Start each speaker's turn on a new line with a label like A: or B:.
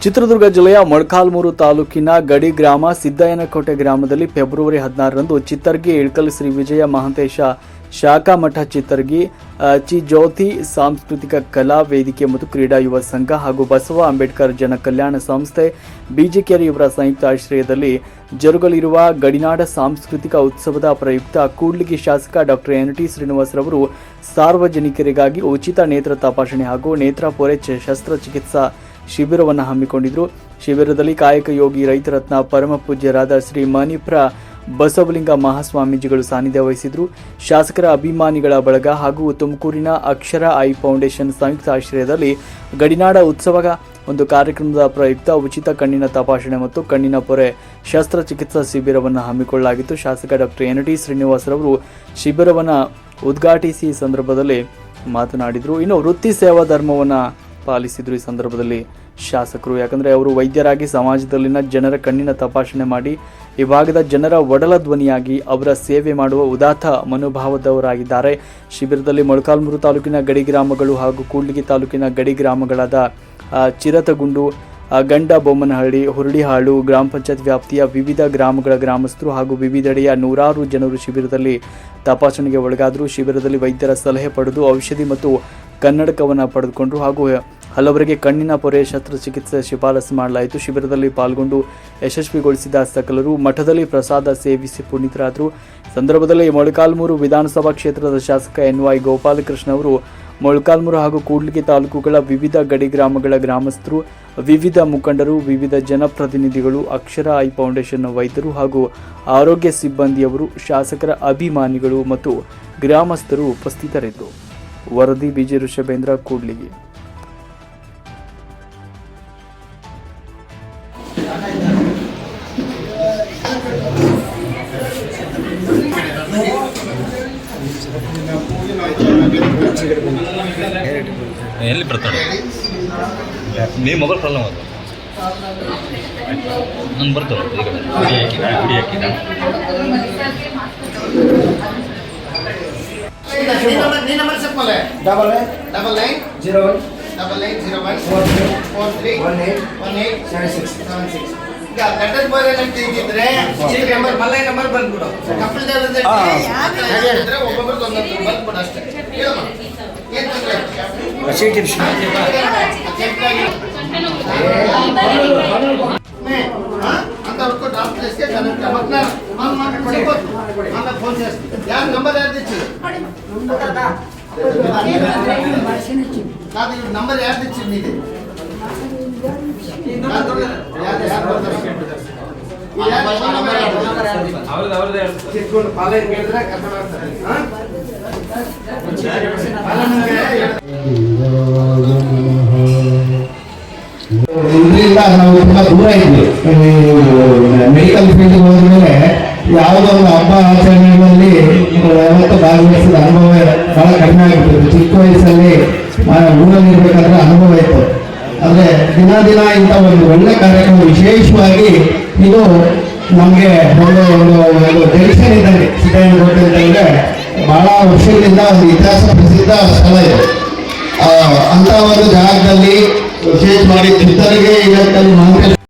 A: ಚಿತ್ರದುರ್ಗ ಜಿಲ್ಲೆಯ ಮೊಳಕಾಲ್ಮೂರು ತಾಲೂಕಿನ ಗಡಿ ಗ್ರಾಮ ಸಿದ್ದಯ್ಯನಕೋಟೆ ಗ್ರಾಮದಲ್ಲಿ ಫೆಬ್ರವರಿ ಹದಿನಾರರಂದು ಚಿತ್ತರ್ಗಿ ಇಳ್ಕಲ್ ಶ್ರೀ ವಿಜಯ ಮಹಾಂತೇಶ ಶಾಖಾ ಮಠ ಚಿತ್ತರ್ಗಿ ಜ್ಯೋತಿ ಸಾಂಸ್ಕೃತಿಕ ಕಲಾ ವೇದಿಕೆ ಮತ್ತು ಕ್ರೀಡಾ ಯುವ ಸಂಘ ಹಾಗೂ ಬಸವ ಅಂಬೇಡ್ಕರ್ ಜನ ಕಲ್ಯಾಣ ಸಂಸ್ಥೆ ಬಿಜಿಕೆರೆ ಇವರ ಸಂಯುಕ್ತ ಆಶ್ರಯದಲ್ಲಿ ಜರುಗಲಿರುವ ಗಡಿನಾಡ ಸಾಂಸ್ಕೃತಿಕ ಉತ್ಸವದ ಪ್ರಯುಕ್ತ ಕೂಡ್ಲಿಗಿ ಶಾಸಕ ಡಾಕ್ಟರ್ ಎನ್ ಟಿ ಶ್ರೀನಿವಾಸರವರು ಸಾರ್ವಜನಿಕರಿಗಾಗಿ ಉಚಿತ ನೇತ್ರ ತಪಾಸಣೆ ಹಾಗೂ ನೇತ್ರ ಪೊರೆ ಶಸ್ತ್ರಚಿಕಿತ್ಸಾ ಶಿಬಿರವನ್ನು ಹಮ್ಮಿಕೊಂಡಿದ್ರು. ಶಿಬಿರದಲ್ಲಿ ಕಾಯಕ ಯೋಗಿ, ರೈತರತ್ನ, ಪರಮ ಪೂಜ್ಯರಾದ ಶ್ರೀ ಮಣಿಪ್ರ ಬಸವಲಿಂಗ ಮಹಾಸ್ವಾಮೀಜಿಗಳು ಸಾನ್ನಿಧ್ಯ ವಹಿಸಿದ್ರು ಶಾಸಕರ ಅಭಿಮಾನಿಗಳ ಬಳಗ ಹಾಗೂ ತುಮಕೂರಿನ ಅಕ್ಷರ ಐ ಫೌಂಡೇಶನ್ ಸಂಯುಕ್ತ ಆಶ್ರಯದಲ್ಲಿ ಗಡಿನಾಡ ಉತ್ಸವ ಒಂದು ಕಾರ್ಯಕ್ರಮದ ಪ್ರಯುಕ್ತ ಉಚಿತ ಕಣ್ಣಿನ ತಪಾಸಣೆ ಮತ್ತು ಕಣ್ಣಿನ ಪೊರೆ ಶಸ್ತ್ರಚಿಕಿತ್ಸಾ ಶಿಬಿರವನ್ನು ಹಮ್ಮಿಕೊಳ್ಳಲಾಗಿತ್ತು. ಶಾಸಕ ಡಾಕ್ಟರ್ ಎನ್ ಟಿ ಶ್ರೀನಿವಾಸರವರು ಶಿಬಿರವನ್ನು ಉದ್ಘಾಟಿಸಿ ಸಂದರ್ಭದಲ್ಲಿ ಮಾತನಾಡಿದರು. ಇನ್ನು ವೃತ್ತಿ ಸೇವಾ ಧರ್ಮವನ್ನು ಪಾಲಿಸಿದ್ರು ಈ ಸಂದರ್ಭದಲ್ಲಿ. ಶಾಸಕರು. ಯಾಕಂದರೆ ಅವರು ವೈದ್ಯರಾಗಿ ಸಮಾಜದಲ್ಲಿನ ಜನರ ಕಣ್ಣಿನ ತಪಾಸಣೆ ಮಾಡಿ, ಈ ಭಾಗದ ಜನರ ಒಡಲ ಧ್ವನಿಯಾಗಿ ಅವರ ಸೇವೆ ಮಾಡುವ ಉದಾತ್ತ ಮನೋಭಾವದವರಾಗಿದ್ದಾರೆ. ಶಿಬಿರದಲ್ಲಿ ಮೊಳಕಾಲ್ಮೂರು ತಾಲೂಕಿನ ಗಡಿ ಗ್ರಾಮಗಳು ಹಾಗೂ ಕೂಡ್ಲಿಗಿ ತಾಲೂಕಿನ ಗಡಿ ಗ್ರಾಮಗಳಾದ ಚಿರತಗುಂಡು ಗಂಡ ಬೊಮ್ಮನಹಳ್ಳಿ, ಹುರುಳಿಹಾಳು, ಗ್ರಾಮ ಪಂಚಾಯತ್ ವ್ಯಾಪ್ತಿಯ ವಿವಿಧ ಗ್ರಾಮಗಳ ಗ್ರಾಮಸ್ಥರು ಹಾಗೂ ವಿವಿಧೆಡೆಯ ನೂರಾರು ಜನರು ಶಿಬಿರದಲ್ಲಿ ತಪಾಸಣೆಗೆ ಒಳಗಾದರು. ಶಿಬಿರದಲ್ಲಿ ವೈದ್ಯರ ಸಲಹೆ ಪಡೆದು ಔಷಧಿ ಮತ್ತು ಕನ್ನಡಕವನ್ನು ಪಡೆದುಕೊಂಡರು ಹಾಗೂ ಹಲವರಿಗೆ ಕಣ್ಣಿನ ಪೊರೆ ಶಸ್ತ್ರಚಿಕಿತ್ಸೆ ಶಿಫಾರಸು ಮಾಡಲಾಯಿತು. ಶಿಬಿರದಲ್ಲಿ ಪಾಲ್ಗೊಂಡು ಯಶಸ್ವಿಗೊಳಿಸಿದ ಸಕಲರು ಮಠದಲ್ಲಿ ಪ್ರಸಾದ ಸೇವಿಸಿ ಪುನೀತರಾದರು. ಸಂದರ್ಭದಲ್ಲಿ ಮೊಳಕಾಲ್ಮೂರು ವಿಧಾನಸಭಾ ಕ್ಷೇತ್ರದ ಶಾಸಕ ಎನ್ ವೈ ಗೋಪಾಲಕೃಷ್ಣ ಅವರು ಮೊಳಕಾಲ್ಮೂರು ಹಾಗೂ ಕೂಡ್ಲಿಗಿ ತಾಲೂಕುಗಳ ವಿವಿಧ ಗಡಿ ಗ್ರಾಮಗಳ ಗ್ರಾಮಸ್ಥರು, ವಿವಿಧ ಮುಖಂಡರು, ವಿವಿಧ ಜನಪ್ರತಿನಿಧಿಗಳು, ಅಕ್ಷರ ಐ ಫೌಂಡೇಶನ್ ವೈದ್ಯರು ಹಾಗೂ ಆರೋಗ್ಯ ಸಿಬ್ಬಂದಿಯವರು, ಶಾಸಕರ ಅಭಿಮಾನಿಗಳು ಮತ್ತು ಗ್ರಾಮಸ್ಥರು ಉಪಸ್ಥಿತರಿದ್ದರು. ವರದಿ ಬಿಜೆ ಋಷಭೇಂದ್ರ, ಕೂಡ್ಲಿಗಿ.
B: ಎಲ್ಲಿ ಬರ್ತಾಳೆ ನೀ ಮೊಬೈಲ್ ಪ್ರಾಬ್ಲಮ್ ಅದು ನಾನು ಬರ್ತಾಳೆ ಈಗ ಗುಡಿ
C: double
D: double nine
C: zero one double nine
D: zero one
C: four three
D: one eight
C: one eight
D: seven six
C: seven six ಈಗ ಕಟ್ಟದ ಬೇರೆ ನಂಬಿಕೆ ನಂಬರ್ ಮಲ್ಲೈ ನಂಬರ್ ಕಪಿಲ್
D: ದೇವ್ರದ್ದು
C: ಒಬ್ಬ ಒಬ್ಬೊಬ್ರದ್ದು ಒಂದೊಂದು ಬಂದ್ಬಿಡು ಅಷ್ಟೇ ಹೇಳಮ್ಮ ಏನ್ ತೊಂದ್ರೆ ಇಲ್ಲ.
D: ಚೀಟಿ ಇರ್ಸಿ.
C: అంత వరకు డ్రాప్ చేస్తే కరెక్ట్ ఫోన్ చేస్తాను యారు నంబర్ యాడ్ తెచ్చింది కాదు ఈ నంబర్ యాడ్ తెచ్చింది నీది కాదు, యాడ్- యాడ్ కొడతారు. ఈ యాడ్ ఫోన్ నంబర్ యాడ్.
D: ಕಿತ್ಕೊಂಡು ಪಾಲನೆ ಕೇಳಿದ್ರೆ ಕರ್ಕೊಂಡು ಹೋಗ್ತಾರೆ. ಹಾ?
E: ಇದರಿಂದ ನಾವು ತುಂಬಾ ದೂರ ಇದ್ವಿ. ಮೆಡಿಕಲ್ ಫೀಲ್ಡ್ ಹೋದ್ಮೇಲೆ ಯಾವುದೋ ಒಂದು ಹಬ್ಬ ಆಚರಣೆಗಳಲ್ಲಿ ಯಾವತ್ತು ಭಾಗವಹಿಸಿದ ಅನುಭವ ಬಹಳ ಕಡಿಮೆ ಆಗಿಬಿಟ್ಟಿತ್ತು. ಚಿಕ್ಕ ವಯಸ್ಸಲ್ಲಿ ಊರಲ್ಲಿ ಇರ್ಬೇಕಾದ್ರೆ ಅನುಭವ ಇತ್ತು. ಆದ್ರೆ ದಿನ ದಿನ ಇಂಥ ಒಂದು ಒಳ್ಳೆ ಕಾರ್ಯಕ್ರಮ ವಿಶೇಷವಾಗಿ ಇದು ನಮಗೆ ಒಂದು ಒಂದು ಜಂಕ್ಷನ್ ಇದ್ದಂಗೆ. ಸಿದ್ದಯ್ಯನಕೋಟೆ ಅಂತ ಹೇಳಿದ್ರೆ ಬಹಳ ವರ್ಷಗಳಿಂದ ಒಂದು ಇತಿಹಾಸ ಪ್ರಸಿದ್ಧ ಸ್ಥಳ ಇದೆ. ಅಂತ ಒಂದು ಜಾಗದಲ್ಲಿ ವಿಶೇಷವಾಗಿ ಚಿತ್ತರಿಗೆ ಇವತ್ತಲ್ಲಿ